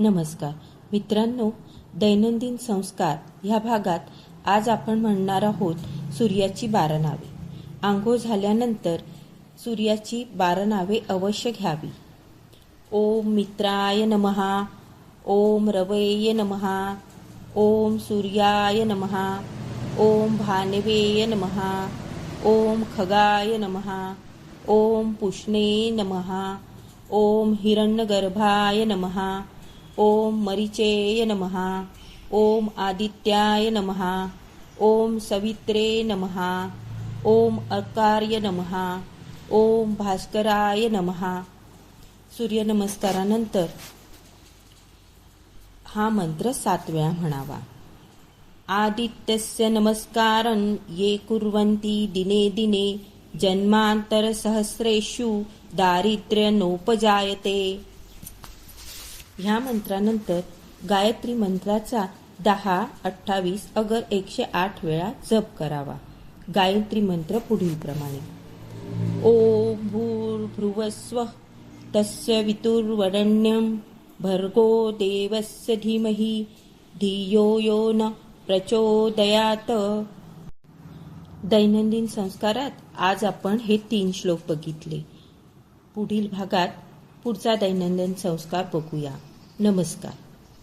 नमस्कार. मित्रांनो दैनंदिन संस्कार ह्या भागात आज आपण म्हणणार आहोत सूर्याची बारा नावे. आंघोळ झाल्यानंतर सूर्याची बारा नावे अवश्य घ्यावी. ओम मित्राय नमहा ओम रवये नमहा ओम सूर्याय नमहा ओम भानवेय नमहा ओम खगाय नमहा ओम पुष्णे नमहा ओम हिरण्यगर्भाय नमहा ओम मरिचेय नमहा ओम आदित्याय नमहा ओम सवित्रे नमहा ओम अकार्य नमहा ओम भास्कराय नमहा सूर्यनमस्कारानंतर हा मंत्र सात वेळा म्हणावा. आदित्यस्य नमस्कारं ये कुर्वन्ति दिने दिने जन्मान्तरसहस्रेषु दारिद्र्य नोपजायते ह्या मंत्रानंतर गायत्री मंत्राचा दहा अठ्ठावीस अगर एकशे आठ वेळा जप करावा. गायत्री मंत्र पुढीलप्रमाणे ओम भूर्भुवस्व तस्य वितुर्वरण्यम भर्गो देवस्य धीमही धियो यो न प्रचोदयात. दैनंदिन संस्कारात आज आपण हे तीन श्लोक बघितले. पुढील भागात पुढचा दैनंदिन संस्कार बघूया. नमस्कार.